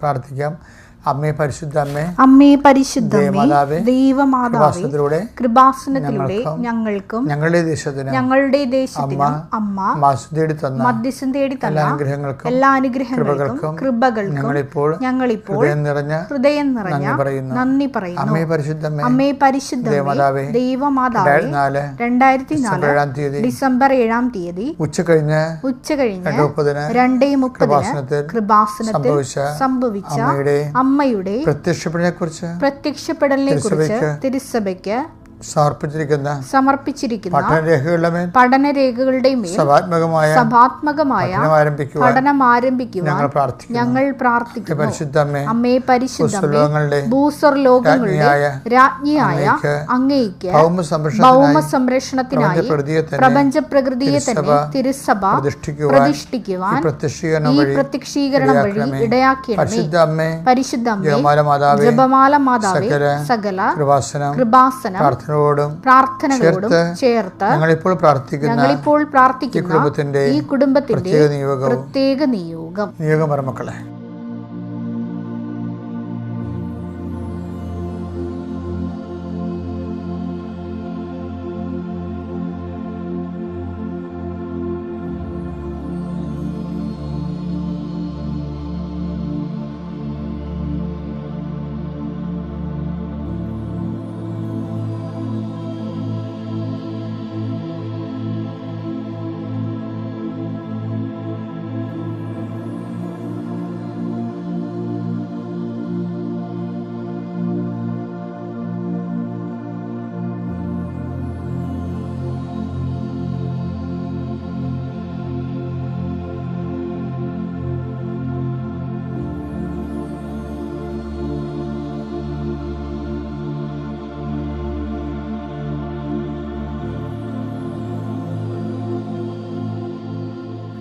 പ്രാർത്ഥിക്കാം. അമ്മേ പരിശുദ്ധ അമ്മേ അമ്മേ പരിശുദ്ധ ദേവമാതാവേ, കൃപാസനത്തിലൂടെ ഞങ്ങൾക്കും ഞങ്ങളുടെ ദേശത്തിന് ഞങ്ങളുടെ ദേശത്തിനും അമ്മ മാസുതേടി തന്ന മധ്യസ്ഥം തേടി തന്ന അനുഗ്രഹങ്ങൾക്കും എല്ലാ അനുഗ്രഹങ്ങൾക്കും കൃപകൾക്കും ഞങ്ങളിപ്പോൾ ഞങ്ങളിപ്പോൾ ഹൃദയം നിറഞ്ഞ ഹൃദയം നിറഞ്ഞ നന്ദി പറയുന്നു. നന്ദി പറയുന്നു. അമ്മേ പരിശുദ്ധ അമ്മേ പരിശുദ്ധ ദൈവമാതാവേ ദേവമാതാവേ, രണ്ടായിരത്തി നാല് തീയതി ഡിസംബർ ഏഴാം തീയതി ഉച്ച കഴിഞ്ഞ് ഉച്ച കഴിഞ്ഞ് രണ്ട് മുപ്പതിന് കൃപാസനത്തിൽ കൃപാസനത്തിൽ സംഭവിച്ച സംഭവിച്ച അമ്മയുടെ അമ്മയുടെ പ്രത്യക്ഷപ്പെടലിനെ കുറിച്ച് പ്രത്യക്ഷപ്പെടലിനെ കുറിച്ച് തിരുസഭയ്ക്ക് തിരുസഭയ്ക്ക് സമർപ്പിച്ചിരിക്കുന്ന സമർപ്പിച്ചിരിക്കുന്ന പഠനരേഖകളുടെ പഠനരേഖകളുടെ സഭാത്മകമായ സഭാത്മകമായ പഠനം ആരംഭിക്കുവാൻ ഞങ്ങൾ പ്രാർത്ഥിക്കുന്നു. ഞങ്ങൾ പ്രാർത്ഥിക്കുന്നു. പരിശുദ്ധ അമ്മേ പരിശുദ്ധങ്ങളുടെ ഭൂസ്വർ ലോകങ്ങളുടെ രാജ്ഞിയായ അങ്ങേക്ക് ഭൗമ സംരക്ഷണത്തിനായി പ്രപഞ്ച പ്രകൃതിയെ തന്നെ തിരുസഭ പ്രതിഷ്ഠിക്കുവാൻ ഈ പ്രത്യക്ഷീകരണം വഴി ഇടയാക്കിയ വഴി ഇടയാക്കണമേ. ഇടയാക്കണമേ. പരിശുദ്ധ അമ്മേ പരിശുദ്ധ അമ്മേ ജപമാല മാതാവേ സകല സകല കൃപാസനം കൃപാസനം പ്രാർത്ഥനയോടും പ്രാർത്ഥനകളോടും ചേർത്ത് ഞങ്ങളിപ്പോൾ പ്രാർത്ഥിക്കുന്ന ഞങ്ങളിപ്പോൾ പ്രാർത്ഥിക്കുന്ന ഈ കുടുംബത്തിന്റെ പ്രത്യേക നിയോഗം പ്രത്യേക നിയോഗം. നിയോഗം മക്കളെ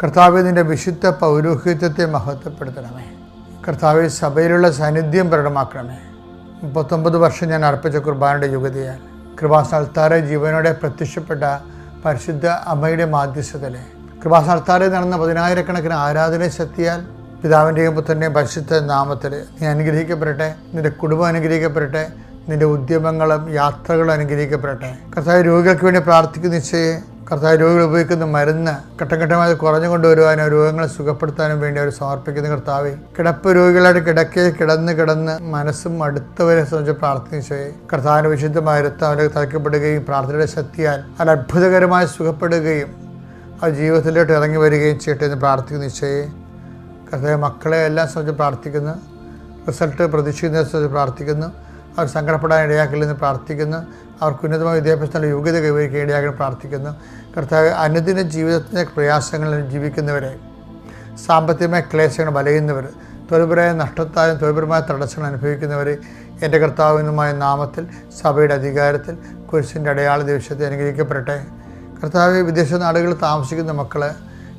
കർത്താവ് നിന്റെ വിശുദ്ധ പൗരോഹിത്യത്തെ മഹത്വപ്പെടുത്തണമേ. കർത്താവ് സഭയിലുള്ള സാന്നിധ്യം പ്രകടമാക്കണമേ. മുപ്പത്തൊമ്പത് വർഷം ഞാൻ അർപ്പിച്ച കുർബാനയുടെ യുഗതിയാൽ കൃപാസ്ഥാനത്താറെ ജീവനോടെ പ്രത്യക്ഷപ്പെട്ട പരിശുദ്ധ അമ്മയുടെ മാധ്യസ്ഥതയിലെ കൃപാസ്ഥാനത്താറെ നടന്ന പതിനായിരക്കണക്കിന് ആരാധന ശക്തിയാൽ പിതാവിന്റെയും പുത്രന്റെയും പരിശുദ്ധ നാമത്തിൽ നീ അനുഗ്രഹിക്കപ്പെടട്ടെ നിന്റെ കുടുംബം അനുഗ്രഹിക്കപ്പെടട്ടെ നിന്റെ ഉദ്യമങ്ങളും യാത്രകളും അനുഗ്രഹിക്കപ്പെടട്ടെ. കർത്താവ് രോഗികൾക്ക് വേണ്ടി പ്രാർത്ഥിക്കുന്ന നിശ്ചയെ കർത്താവ് രോഗികൾ ഉപയോഗിക്കുന്ന മരുന്ന് ഘട്ടംഘട്ടമായി കുറഞ്ഞു കൊണ്ടുവരുവാനും രോഗങ്ങളെ സുഖപ്പെടുത്താനും വേണ്ടി അവർ സമർപ്പിക്കുന്ന കർത്താവെ കിടപ്പ് രോഗികളായിട്ട് കിടക്കയിൽ കിടന്ന് കിടന്ന് മനസ്സും അടുത്തവരെ സംബന്ധിച്ച് പ്രാർത്ഥിച്ചേ. കർത്താവിന് വിശുദ്ധമായ രക്തം അവരെ തലക്കപ്പെടുകയും പ്രാർത്ഥനയുടെ ശക്തിയാൽ അത് അത്ഭുതകരമായി സുഖപ്പെടുകയും ആ ജീവിതത്തിലോട്ട് ഇറങ്ങി വരികയും ചെയ്യട്ടെ എന്ന് പ്രാർത്ഥിക്കുന്ന. നിശ്ചയെ കർത്താവ് മക്കളെ എല്ലാം സംബന്ധിച്ച് പ്രാർത്ഥിക്കുന്നു. റിസൾട്ട് പ്രതീക്ഷിക്കുന്നതിനെ സംബന്ധിച്ച് പ്രാർത്ഥിക്കുന്നു. അവർ സങ്കടപ്പെടാൻ ഇടയാക്കില്ലെന്ന് പ്രാർത്ഥിക്കുന്നു. അവർക്ക് ഉന്നതമായ വിദ്യാഭ്യാസത്തിനുള്ള യോഗ്യത കൈവരിക്കാൻ ഇടയാകാൻ പ്രാർത്ഥിക്കുന്നു. കർത്താവ് അനുദിന ജീവിതത്തിന്റെ പ്രയാസങ്ങളിൽ ജീവിക്കുന്നവരെ സാമ്പത്തികമായ ക്ലേശങ്ങൾ വലയുന്നവർ തൊഴിൽപരമായ നഷ്ടത്താലും തൊഴിൽപരമായ തടസ്സങ്ങൾ അനുഭവിക്കുന്നവർ എന്റെ കർത്താവിനുമായ നാമത്തിൽ സഭയുടെ അധികാരത്തിൽ കുരിശിന്റെ അടയാള ദിവസത്തെ അനുഗ്രഹിക്കപ്പെടട്ടെ. കർത്താവ് വിദേശ നാടുകളിൽ താമസിക്കുന്ന മക്കൾ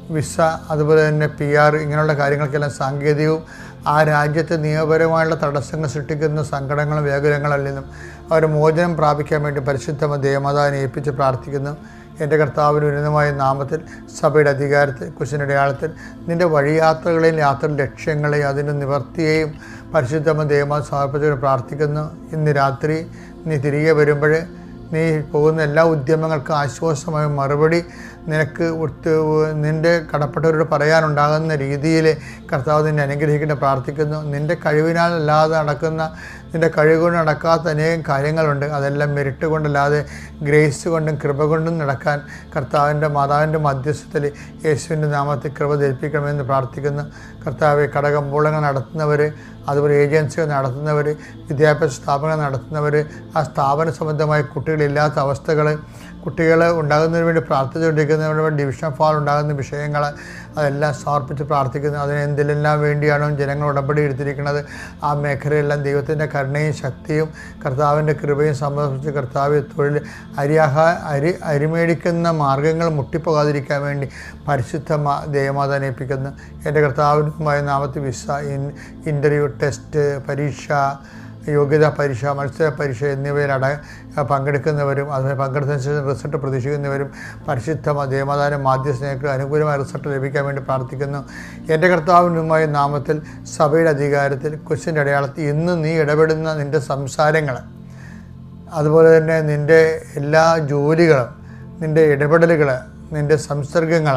വിസ അതുപോലെ തന്നെ പി ആർ ഇങ്ങനെയുള്ള കാര്യങ്ങൾക്കെല്ലാം സാങ്കേതികവും ആ രാജ്യത്തെ നിയമപരമായുള്ള തടസ്സങ്ങൾ സൃഷ്ടിക്കുന്ന സങ്കടങ്ങളും വ്യാകുലങ്ങളിൽ നിന്നും അവർ മോചനം പ്രാപിക്കാൻ വേണ്ടി പരിശുദ്ധമ ദേവമാതാവിനെ ഏൽപ്പിച്ച് പ്രാർത്ഥിക്കുന്നു. എന്റെ കർത്താവിന് ഉന്നതമായ നാമത്തിൽ സഭയുടെ അധികാരത്തിൽ കുശിന്റെ അടയാളത്തിൽ നിന്റെ വഴിയാത്രകളെയും യാത്ര ലക്ഷ്യങ്ങളെയും അതിന്റെ നിവർത്തിയെയും പരിശുദ്ധമ ദേവമാ സമർപ്പിച്ചുകൊണ്ട് പ്രാർത്ഥിക്കുന്നു. ഇന്ന് രാത്രി നീ തിരികെ വരുമ്പോൾ നീ പോകുന്ന എല്ലാ ഉദ്യമങ്ങൾക്കും ആശ്വാസമായ മറുപടി നിനക്ക് നിന്റെ കടപ്പെട്ടവരോട് പറയാനുണ്ടാകുന്ന രീതിയിൽ കർത്താവ് നിന്നെ അനുഗ്രഹിക്കേണ്ട പ്രാർത്ഥിക്കുന്നു. നിന്റെ കഴിവിനാൽ അല്ലാതെ നടക്കുന്ന നിന്റെ കഴിവുകൊണ്ട് നടക്കാത്ത അനേകം കാര്യങ്ങളുണ്ട്. അതെല്ലാം മെരിട്ട് കൊണ്ടല്ലാതെ ഗ്രേസ് കൊണ്ടും കൃപ കൊണ്ടും നടക്കാൻ കർത്താവിന്റെ മാതാവിന്റെ മധ്യസ്ഥത്തിൽ യേശുവിന്റെ നാമത്തിൽ കൃപ ധരിപ്പിക്കണമെന്ന് പ്രാർത്ഥിക്കുന്നു. കർത്താവ് കടകമ്പോളങ്ങൾ നടത്തുന്നവർ അതുപോലെ ഏജൻസികൾ നടത്തുന്നവർ വിദ്യാഭ്യാസ സ്ഥാപനങ്ങൾ നടത്തുന്നവർ ആ സ്ഥാപന സംബന്ധമായ കുട്ടികളില്ലാത്ത അവസ്ഥകൾ കുട്ടികൾ ഉണ്ടാകുന്നതിന് വേണ്ടി പ്രാർത്ഥിച്ചുകൊണ്ടിരിക്കുന്നതിന് വേണ്ടി ഡിവിഷൻ ഫാൾ ഉണ്ടാകുന്ന വിഷയങ്ങൾ അതെല്ലാം സമർപ്പിച്ച് പ്രാർത്ഥിക്കുന്നു. അതിന് എന്തിലെല്ലാം വേണ്ടിയാണോ ജനങ്ങൾ ഉടമ്പടി എടുത്തിരിക്കുന്നത്? ആ മേഖലയെല്ലാം ദൈവത്തിന്റെ കരുണയും ശക്തിയും കർത്താവിന്റെ കൃപയും സമർപ്പിച്ച് കർത്താവ് തൊഴിൽ അരിയാഹ അരി അരിമേടിക്കുന്ന മാർഗങ്ങൾ മുട്ടിപ്പോകാതിരിക്കാൻ വേണ്ടി പരിശുദ്ധ ദൈവമാത ദേവമാതാനെ ഏൽപ്പിക്കുന്നു. എന്റെ കർത്താവിനുമായ നാമത്തിൽ വിസ ഇൻ ഇന്റർവ്യൂ ടെസ്റ്റ് പരീക്ഷ യോഗ്യതാ പരീക്ഷ മത്സര പരീക്ഷ എന്നിവയിൽ അട പങ്കെടുക്കുന്നവരും അതുപോലെ പങ്കെടുത്തതിന് ശേഷം റിസൾട്ട് പ്രതീക്ഷിക്കുന്നവരും പരിശുദ്ധ ദേവമാതാന മാധ്യസ്ഥനേക്ക് അനുകൂലമായ റിസൾട്ട് ലഭിക്കാൻ വേണ്ടി പ്രാർത്ഥിക്കുന്നു. എന്റെ കർത്താവിനുമായ നാമത്തിൽ സഭയുടെ അധികാരത്തിൽ കൊച്ചിന്റെ അടയാളത്തിൽ ഇന്ന് നീ ഇടപെടുന്ന നിന്റെ സംസാരങ്ങൾ അതുപോലെ തന്നെ നിന്റെ എല്ലാ ജോലികളും നിന്റെ ഇടപെടലുകൾ നിന്റെ സംസർഗങ്ങൾ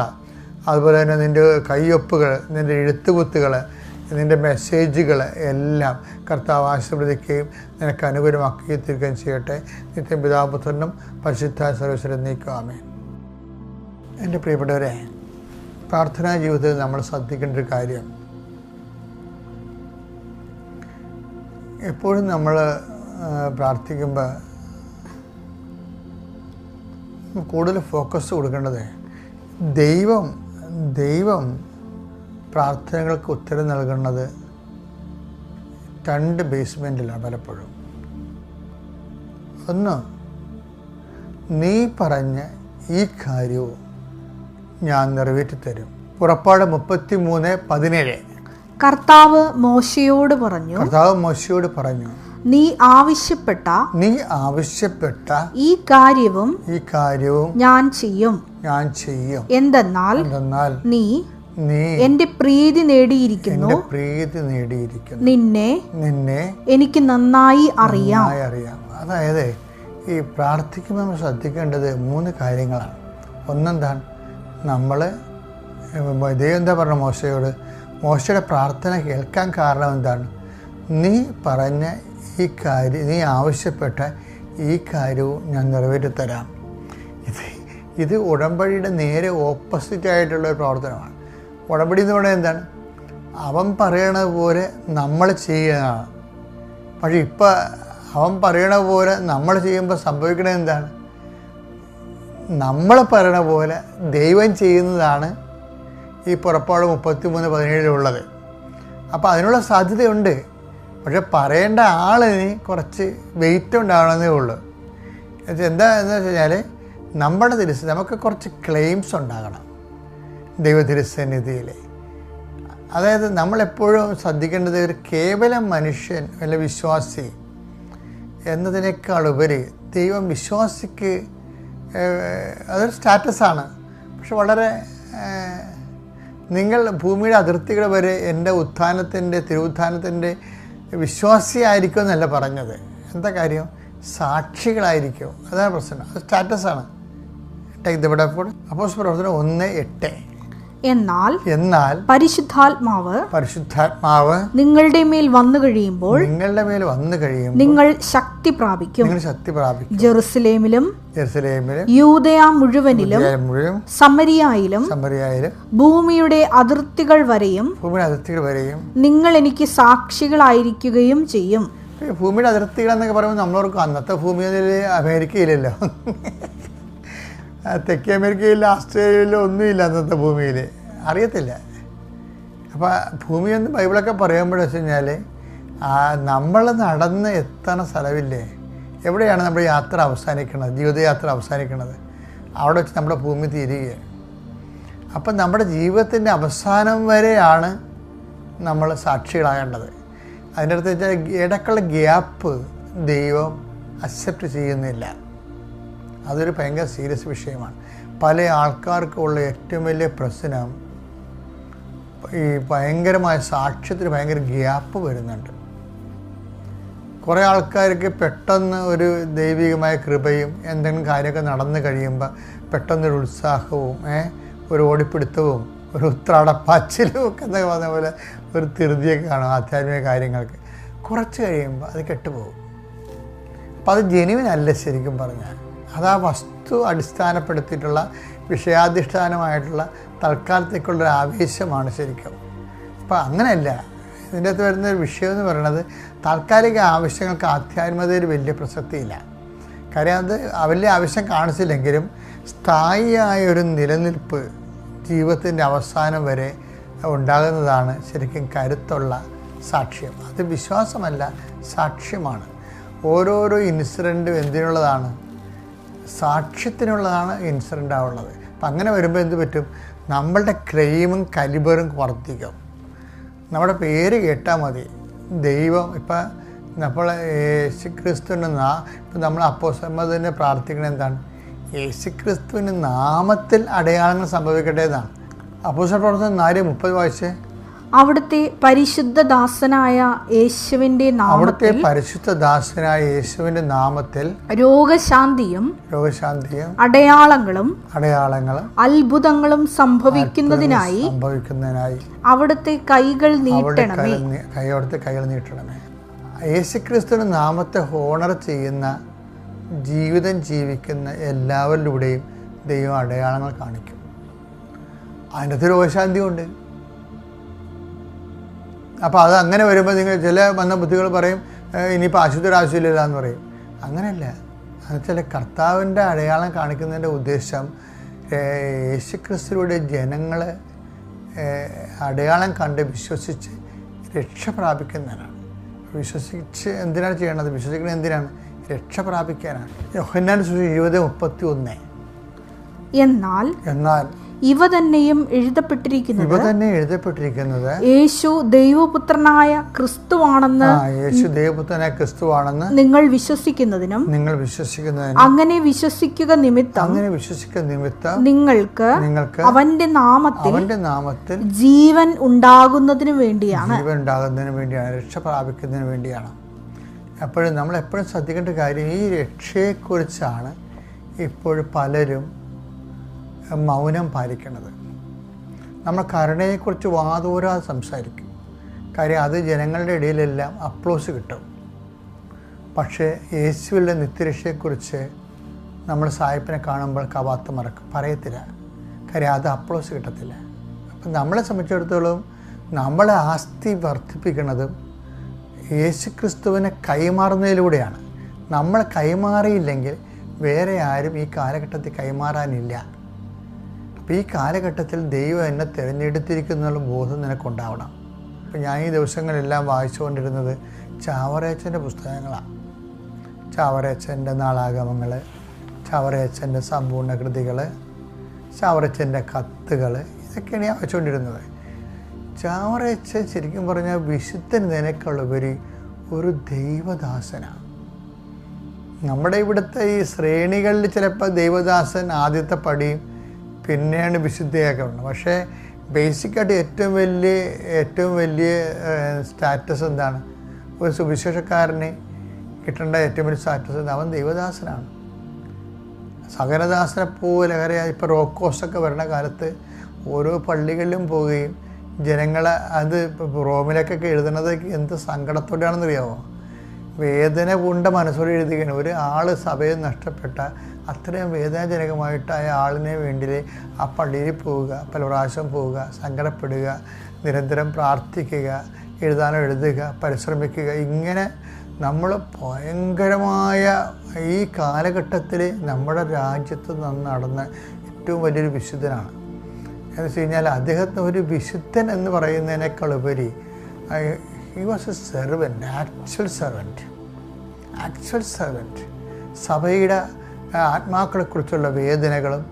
അതുപോലെ തന്നെ നിന്റെ കയ്യൊപ്പുകൾ നിന്റെ എഴുത്തുകുത്തുകൾ നിന്റെ മെസ്സേജുകൾ എല്ലാം കർത്താവ് ആശീർവദിക്കുകയും നിനക്ക് അനുകൂലമാക്കി തീർക്കുകയും ചെയ്യട്ടെ. നിത്യം പിതാപുത്രനും പരിശുദ്ധ സർവീശ്വരൻ നീക്കാമേ എന്റെ പ്രിയപ്പെട്ടവരെ പ്രാർത്ഥനാ ജീവിതത്തിൽ നമ്മൾ ശ്രദ്ധിക്കേണ്ട ഒരു കാര്യം. എപ്പോഴും നമ്മൾ പ്രാർത്ഥിക്കുമ്പോൾ കൂടുതൽ ഫോക്കസ് കൊടുക്കേണ്ടത് ദൈവം ദൈവം പ്രാർത്ഥനകൾക്ക് ഉത്തരം നൽകുന്നത് രണ്ട് ബേസ്മെന്റിലാണ് പലപ്പോഴും. ഒന്ന് നീ പറഞ്ഞ ഈ കാര്യവും ഞാൻ നിറവേറ്റിത്തരും. പുറപ്പാട് മുപ്പത്തി മൂന്ന് പതിനേഴ്. കർത്താവ് മോശയോട് പറഞ്ഞു കർത്താവ് മോശയോട് പറഞ്ഞു നീ ആവശ്യപ്പെട്ട നീ ആവശ്യപ്പെട്ട ഈ കാര്യവും ഈ കാര്യവും ഞാൻ ചെയ്യും. ഞാൻ ചെയ്യും. എന്തെന്നാൽ എന്തെന്നാൽ നീ നീ എന്റെ പ്രീതി നേടിയിരിക്കുന്നു. പ്രീതി നേടിയിരിക്കുന്നു. നിന്നെ നിന്നെ എനിക്ക് നന്നായി അറിയാം. അറിയാം. അതായത് ഈ പ്രാർത്ഥിക്കുമ്പോൾ നമ്മൾ ശ്രദ്ധിക്കേണ്ടത് മൂന്ന് കാര്യങ്ങളാണ്. ഒന്നെന്താണ്? നമ്മൾ ദൈവം എന്താ പറഞ്ഞ മോശയോട്? മോശയുടെ പ്രാർത്ഥന കേൾക്കാൻ കാരണം എന്താണ്? നീ പറഞ്ഞ ഈ കാര്യം നീ ആവശ്യപ്പെട്ട ഈ കാര്യവും ഞാൻ നിറവേറ്റി തരാം ഇത് ഇത് ഉടമ്പടിയുടെ നേരെ ഓപ്പോസിറ്റ് ആയിട്ടുള്ള ഒരു പ്രവർത്തനമാണ്. ഉടമ്പടി എന്ന് പറയുന്നത് എന്താണ്? അവൻ പറയണ പോലെ നമ്മൾ ചെയ്യുന്നതാണ്. പക്ഷെ ഇപ്പം അവൻ പറയണ പോലെ നമ്മൾ ചെയ്യുമ്പോൾ സംഭവിക്കണത് എന്താണ്? നമ്മൾ പറയണ പോലെ ദൈവം ചെയ്യുന്നതാണ് ഈ പുറപ്പാട് മുപ്പത്തി മൂന്ന് പതിനേഴിലുള്ളത് അപ്പോൾ അതിനുള്ള സാധ്യതയുണ്ട്. പക്ഷെ പറയേണ്ട ആളിന് കുറച്ച് വെയിറ്റ് ഉണ്ടാവണമെന്നേ ഉള്ളൂ. എന്താ എന്ന് വെച്ച് കഴിഞ്ഞാൽ നമ്മുടെ തിരിച്ച് നമുക്ക് കുറച്ച് ക്ലെയിംസ് ഉണ്ടാകണം. ദൈവ തിരുസന്നിധിയിൽ അതായത് നമ്മളെപ്പോഴും ശ്രദ്ധിക്കേണ്ടത് ഒരു കേവല മനുഷ്യൻ അല്ല വിശ്വാസി എന്നതിനേക്കാൾ ഉപരി ദൈവം വിശ്വാസിക്ക് അതൊരു സ്റ്റാറ്റസാണ്. പക്ഷെ വളരെ നിങ്ങൾ ഭൂമിയുടെ അതിർത്തികൾ വരെ എന്റെ ഉത്ഥാനത്തിന്റെ തിരുവുത്ഥാനത്തിന്റെ വിശ്വാസിയായിരിക്കും എന്നല്ല പറഞ്ഞത്. എന്താ കാര്യം? സാക്ഷികളായിരിക്കും. അതാണ് പ്രശ്നം. അത് സ്റ്റാറ്റസാണ്. ടേക്ക് ദ ഫോർ അപ്പോസ് പ്രവർത്തനം ഒന്ന് എട്ട്. എന്നാൽ എന്നാൽ പരിശുദ്ധാത്മാവ് പരിശുദ്ധാത്മാവ് നിങ്ങളുടെ മേൽ വന്നു കഴിയുമ്പോൾ നിങ്ങളുടെ മേൽ വന്നു കഴിയുമ്പോൾ നിങ്ങൾ ശക്തി പ്രാപിക്കും. നിങ്ങൾ ശക്തി പ്രാപിക്കും. ജെറുസലേമിലും ജെറുസലേമിലും യൂതയ മുഴുവനിലും സമരിയായിലും സമരിയായിലും ഭൂമിയുടെ അതിർത്തികൾ വരെയും ഭൂമിയുടെ അതിർത്തികൾ വരെയും നിങ്ങൾ എനിക്ക് സാക്ഷികളായിരിക്കുകയും ചെയ്യും. ഭൂമിയുടെ അതിർത്തികൾ എന്നൊക്കെ പറയുമ്പോൾ നമ്മളോർക്ക് അന്നത്തെ ഭൂമിയിൽ അമേരിക്കയിലല്ലോ തെക്കേ അമേരിക്കയിൽ ആസ്ട്രേലിയയിൽ ഒന്നുമില്ല അന്നത്തെ ഭൂമിയിൽ അറിയത്തില്ല. അപ്പോൾ ഭൂമിയെന്ന് ബൈബിളൊക്കെ പറയുമ്പോഴെന്ന് വെച്ച് കഴിഞ്ഞാൽ നമ്മൾ നടന്ന് എത്തണ സ്ഥലമില്ലേ എവിടെയാണ് നമ്മുടെ യാത്ര അവസാനിക്കുന്നത് ജീവിതയാത്ര അവസാനിക്കുന്നത് അവിടെ വെച്ച് നമ്മുടെ ഭൂമി തീരുകയാണ്. അപ്പം നമ്മുടെ ജീവിതത്തിന്റെ അവസാനം വരെയാണ് നമ്മൾ സാക്ഷികളാകേണ്ടത്. അതിന്റെ അടുത്ത് വെച്ചാൽ ഇടയ്ക്കുള്ള ഗ്യാപ്പ് ദൈവം അക്സെപ്റ്റ് ചെയ്യുന്നില്ല. അതൊരു ഭയങ്കര സീരിയസ് വിഷയമാണ്. പല ആൾക്കാർക്കുള്ള ഏറ്റവും വലിയ പ്രശ്നം ഈ ഭയങ്കരമായ സാക്ഷ്യത്തിന് ഭയങ്കര ഗ്യാപ്പ് വരുന്നുണ്ട്. കുറേ ആൾക്കാർക്ക് പെട്ടെന്ന് ഒരു ദൈവികമായ കൃപയും എന്തെങ്കിലും കാര്യമൊക്കെ നടന്നു കഴിയുമ്പോൾ പെട്ടെന്നൊരു ഉത്സാഹവും ഒരു ഓടിപ്പിടുത്തവും ഒരു ഉത്രാടപ്പാച്ചിലും ഒക്കെ എന്നൊക്കെ പറഞ്ഞ പോലെ ഒരു തിരുതിയൊക്കെ കാണും ആധ്യാത്മിക കാര്യങ്ങൾക്ക്. കുറച്ച് കഴിയുമ്പോൾ അത് കെട്ടുപോകും. അപ്പോൾ അത് ജനുവിനല്ല ശരിക്കും പറഞ്ഞാൽ. അത് ആ വസ്തു അടിസ്ഥാനപ്പെടുത്തിയിട്ടുള്ള വിഷയാധിഷ്ഠാനമായിട്ടുള്ള തൽക്കാലത്തേക്കുള്ളൊരു ആവേശമാണ് ശരിക്കും. അപ്പോൾ അങ്ങനെയല്ല. ഇതിന്റെ അകത്ത് വരുന്ന ഒരു വിഷയം എന്ന് പറയുന്നത് താൽക്കാലിക ആവശ്യങ്ങൾക്ക് ആധ്യാത്മികതയിൽ വലിയ പ്രസക്തിയില്ല. കാര്യം അത് വലിയ ആവശ്യം കാണിച്ചില്ലെങ്കിലും സ്ഥായിയായ ഒരു നിലനിൽപ്പ് ജീവിതത്തിന്റെ അവസാനം വരെ ഉണ്ടാകുന്നതാണ് ശരിക്കും കരുത്തുള്ള സാക്ഷ്യം. അത് വിശ്വാസമല്ല സാക്ഷ്യമാണ്. ഓരോരോ ഇൻസിഡന്റും എന്തിനുള്ളതാണ്? സാക്ഷ്യത്തിനുള്ളതാണ് ഇൻസിഡന്റ് ആവുള്ളത്. അപ്പം അങ്ങനെ വരുമ്പോൾ എന്ത് പറ്റും? നമ്മളുടെ ക്ലെയിമും കലിബറും വർദ്ധിക്കും. നമ്മുടെ പേര് കേട്ടാൽ മതി. ദൈവം ഇപ്പം നമ്മൾ യേശുക്രിസ്തുവിന്റെ നാ ഇപ്പം നമ്മൾ അപ്പോസമ്മതിനെ പ്രാർത്ഥിക്കുന്നത് എന്താണ്? യേശുക്രിസ്തുവിന്റെ നാമത്തിൽ അടയാളങ്ങൾ സംഭവിക്കട്ടെ എന്നാണ്. അപ്പോസ പ്രവർത്തനം നാല് മുപ്പത് വായിച്ചേ? അവിടുത്തെ പരിശുദ്ധ ദാസനായ യേശുവിന്റെ അവിടുത്തെ പരിശുദ്ധ ദാസനായ യേശുവിന്റെ നാമത്തിൽ രോഗശാന്തിയും രോഗശാന്തിയും അടയാളങ്ങളും അടയാളങ്ങളും അത്ഭുതങ്ങളും സംഭവിക്കുന്നതിനായി സംഭവിക്കുന്നതിനായി അവിടുത്തെ കൈകൾ നീട്ടണമേ. കൈയോടത്തെ കൈകൾ നീട്ടണമേ. യേശുക്രിസ്തുവിന്റെ നാമത്തെ ഹോണർ ചെയ്യുന്ന ജീവിതം ജീവിക്കുന്ന എല്ലാവരിലൂടെയും ദൈവം അടയാളങ്ങൾ കാണിക്കും. അതിനകത്ത് രോഗശാന്തി ഉണ്ട് അപ്പോൾ അത് അങ്ങനെ വരുമ്പോൾ നിങ്ങൾ ചില വന്ന ബുദ്ധികൾ പറയും "ഏഹ് ഇനിയിപ്പോൾ ആശുപത്രി ആവശ്യമില്ല എന്ന് പറയും. അങ്ങനെയല്ല. എന്നുവെച്ചാൽ കർത്താവിന്റെ അടയാളം കാണിക്കുന്നതിന്റെ ഉദ്ദേശം യേശുക്രിസ്തുവിടെ യേശുക്രിസ്തുവിലൂടെ ജനങ്ങളെ അടയാളം കണ്ട് വിശ്വസിച്ച് രക്ഷ പ്രാപിക്കുന്നതിനാണ് വിശ്വസിച്ച് എന്തിനാണ് ചെയ്യേണ്ടത്? വിശ്വസിക്കുന്നത് എന്തിനാണ്? രക്ഷ പ്രാപിക്കാനാണ്. യോഹന്നാൻ ഇരുപത് മുപ്പത്തി ഒന്ന് എന്നാൽ എന്നാൽ ഇവ തന്നെയും എഴുതപ്പെട്ടിരിക്കുന്നത് ഇവ തന്നെ എഴുതപ്പെട്ടിരിക്കുന്നത് യേശു ദൈവപുത്രനായ ക്രിസ്തുവാണെന്ന് യേശു ദൈവപുത്രനായ ക്രിസ്തുവാണെന്ന് നിങ്ങൾ വിശ്വസിക്കുന്നതിനും നിങ്ങൾ വിശ്വസിക്കുന്നതിനും അങ്ങനെ വിശ്വസിക്കുക നിമിത്തം അങ്ങനെ വിശ്വസിക്കുക നിമിത്തം നിങ്ങൾക്ക് നിങ്ങൾക്ക് അവന്റെ നാമത്തിൽ അവന്റെ നാമത്തിൽ ജീവൻ ഉണ്ടാകുന്നതിനു വേണ്ടിയാണ്. ജീവൻ ഉണ്ടാകുന്നതിന് വേണ്ടിയാണ് രക്ഷ പ്രാപിക്കുന്നതിന് വേണ്ടിയാണ്. അപ്പോഴും നമ്മൾ എപ്പോഴും ശ്രദ്ധിക്കേണ്ട കാര്യം ഈ രക്ഷയെക്കുറിച്ചാണ്. ഇപ്പോഴും പലരും മൗനം പാലിക്കുന്നത് നമ്മൾ കരുണയെക്കുറിച്ച് വാതൂരാതെ സംസാരിക്കും. കാര്യം അത് ജനങ്ങളുടെ ഇടയിലെല്ലാം അപ്ലോസ് കിട്ടും. പക്ഷേ യേശുവിന്റെ നിത്യരക്ഷയെക്കുറിച്ച് നമ്മൾ സായിപ്പിനെ കാണുമ്പോൾ കവാത്ത മറക്കും. പറയത്തില്ല. കാര്യം അത് അപ്ലോസ് കിട്ടത്തില്ല. അപ്പം നമ്മളെ സംബന്ധിച്ചിടത്തോളം നമ്മളെ ആസ്തി വർദ്ധിപ്പിക്കുന്നതും യേശുക്രിസ്തുവിനെ കൈമാറുന്നതിലൂടെയാണ്. നമ്മൾ കൈമാറിയില്ലെങ്കിൽ വേറെ ആരും ഈ കാലഘട്ടത്തിൽ കൈമാറാനില്ല. അപ്പോൾ ഈ കാലഘട്ടത്തിൽ ദൈവം എന്നെ തിരഞ്ഞെടുത്തിരിക്കുന്നുള്ള ബോധം നിനക്കുണ്ടാവണം. അപ്പോൾ ഞാൻ ഈ ദിവസങ്ങളെല്ലാം വായിച്ചുകൊണ്ടിരുന്നത് ചാവറേച്ചന്റെ പുസ്തകങ്ങളാണ് ചാവറേച്ചന്റെ നാളാഗമങ്ങൾ ചാവറേച്ചന്റെ സമ്പൂർണ കൃതികൾ ചാവറേച്ചന്റെ കത്തുകൾ ഇതൊക്കെയാണ് ഞാൻ വായിച്ചുകൊണ്ടിരുന്നത്. ചാവറേച്ചൻ ശരിക്കും പറഞ്ഞാൽ വിശുദ്ധൻ നിനക്കുള്ളവരി ഒരു ദൈവദാസനാണ് നമ്മുടെ ഇവിടുത്തെ ഈ ശ്രേണികളിൽ ചിലപ്പോൾ ദൈവദാസൻ ആദ്യത്തെ പടിയും പിന്നെയാണ് വിശുദ്ധിയൊക്കെ ഉണ്ട് പക്ഷേ ബേസിക്കായിട്ട് ഏറ്റവും വലിയ ഏറ്റവും വലിയ സ്റ്റാറ്റസ് എന്താണ്? ഒരു സുവിശേഷക്കാരന് കിട്ടേണ്ട ഏറ്റവും വലിയ സ്റ്റാറ്റസ് അവൻ ദൈവദാസനാണ്. സകലദാസനെ പോലെ അറിയാം ഇപ്പോൾ റോക്കോസൊക്കെ വരുന്ന കാലത്ത് ഓരോ പള്ളികളിലും പോവുകയും ജനങ്ങളെ അത് റോമിലേക്കൊക്കെ എഴുതുന്നത് എന്ത് സങ്കടത്തോടെയാണെന്ന് അറിയാമോ വേദന കൊണ്ട് മനസ്സോടെ എഴുതുകയാണ്. ഒരു ആൾ സഭയിൽ നഷ്ടപ്പെട്ട അത്രയും വേദനാജനകമായിട്ട് ആ ആളിനെ വേണ്ടി ആ പള്ളിയിൽ പോവുക പല പ്രാവശ്യം പോവുക സങ്കടപ്പെടുക നിരന്തരം പ്രാർത്ഥിക്കുക എഴുതാനോ എഴുതുക പരിശ്രമിക്കുക ഇങ്ങനെ നമ്മൾ ഭയങ്കരമായ ഈ കാലഘട്ടത്തിൽ നമ്മുടെ രാജ്യത്ത് നിന്ന് നടന്ന ഏറ്റവും വലിയൊരു വിശുദ്ധനാണ്. എന്ന് വെച്ച് കഴിഞ്ഞാൽ അദ്ദേഹത്തിന് ഒരു വിശുദ്ധൻ എന്ന് പറയുന്നതിനേക്കാൾ ഉപരി he was a servant actual servant actual servant സഭയുടെ ആത്മാക്കളെക്കുറിച്ചുള്ള വേദനകളും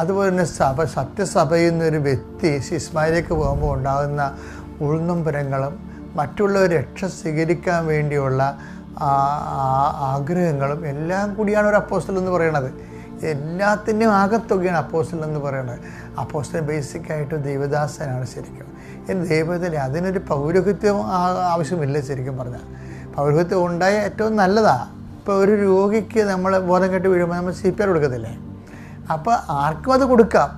അതുപോലെ തന്നെ സഭ സത്യസഭയിൽ നിന്നൊരു വ്യക്തി ശിസ്മായിലേക്ക് പോകുമ്പോൾ ഉണ്ടാകുന്ന ഉൾനമ്പരങ്ങളും മറ്റുള്ളവർ രക്ഷ സ്വീകരിക്കാൻ വേണ്ടിയുള്ള ആഗ്രഹങ്ങളും എല്ലാം കൂടിയാണ് ഒരു അപ്പോസ്റ്റൽ എന്ന് പറയുന്നത് എല്ലാത്തിന്റെയും ആകത്തുകയാണ് അപ്പോസ്റ്റൽ എന്ന് പറയുന്നത് അപ്പോസ്റ്റൽ ബേസിക്കായിട്ട് ദൈവദാസനാണ് ശരിക്കും. ഇനി ദൈവത്തിൽ അതിനൊരു പൗരോഹിത്യം ആവശ്യമില്ല ശരിക്കും പറഞ്ഞാൽ. പൗരോഹിത്യം ഉണ്ടായ ഏറ്റവും നല്ലതാണ് ഇപ്പോൾ ഒരു രോഗിക്ക് നമ്മൾ ബോധം കെട്ട് വീഴുമ്പോൾ നമ്മൾ സി പി ആർ കൊടുക്കത്തില്ലേ? അപ്പോൾ ആർക്കും അത് കൊടുക്കാം.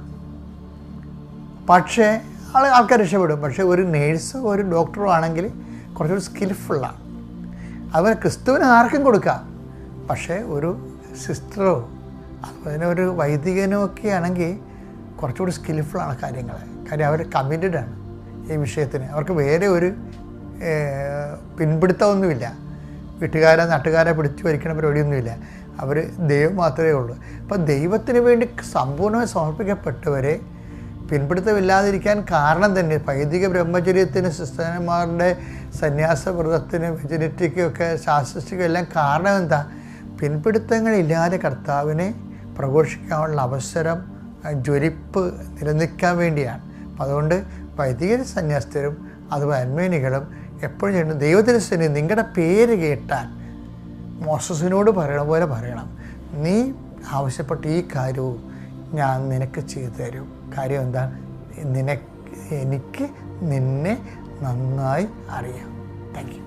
പക്ഷേ ആൾ ആൾക്കാർ രക്ഷപ്പെടും. പക്ഷേ ഒരു നേഴ്സോ ഒരു ഡോക്ടറോ ആണെങ്കിൽ കുറച്ചുകൂടി സ്കിൽഫുള്ളാണ് അതുപോലെ ക്രിസ്തുവിന് ആർക്കും കൊടുക്കാം. പക്ഷേ ഒരു സിസ്റ്ററോ അതുപോലെ ഒരു വൈദികനോ ഒക്കെ ആണെങ്കിൽ കുറച്ചുകൂടി സ്കിൽഫുള്ളാണ് കാര്യങ്ങൾ കാര്യം അവർ കമ്മിറ്റഡ് ആണ് ഈ വിഷയത്തിന്. അവർക്ക് വേറെ ഒരു പിൻപിടുത്തമൊന്നുമില്ല. വീട്ടുകാരെ നാട്ടുകാരെ പിടിച്ചു വരിക്കണ പരിപാടിയൊന്നുമില്ല. അവർ ദൈവം മാത്രമേ ഉള്ളൂ. അപ്പം ദൈവത്തിന് വേണ്ടി സമ്പൂർണമായി സമർപ്പിക്കപ്പെട്ടവരെ പിൻപിടുത്തമില്ലാതിരിക്കാൻ കാരണം തന്നെ വൈദിക ബ്രഹ്മചര്യത്തിന് സിസ്റ്റന്മാരുടെ സന്യാസ വ്രതത്തിന് വെജിനിറ്റിക്കും ഒക്കെ എല്ലാം കാരണം എന്താ? പിൻപിടുത്തങ്ങളില്ലാതെ കർത്താവിനെ പ്രഘോഷിക്കാനുള്ള അവസരം ജ്വലിപ്പ് നിലനിൽക്കാൻ വേണ്ടിയാണ്. അതുകൊണ്ട് വൈദിക സന്യാസ്തരും അതുപോലെ അന്മേനികളും എപ്പോഴും ചെയ്യണം ദൈവത്തിന് സ്ഥിതി നിങ്ങളുടെ പേര് കേട്ടാൽ മോസസിനോട് പറയണ പോലെ പറയണം. നീ ആവശ്യപ്പെട്ട ഈ കാര്യവും ഞാൻ നിനക്ക് ചെയ്തു തരും. കാര്യം എന്താണ് നിനക്ക് എനിക്ക് നിന്നെ നന്നായി അറിയാം. Thank you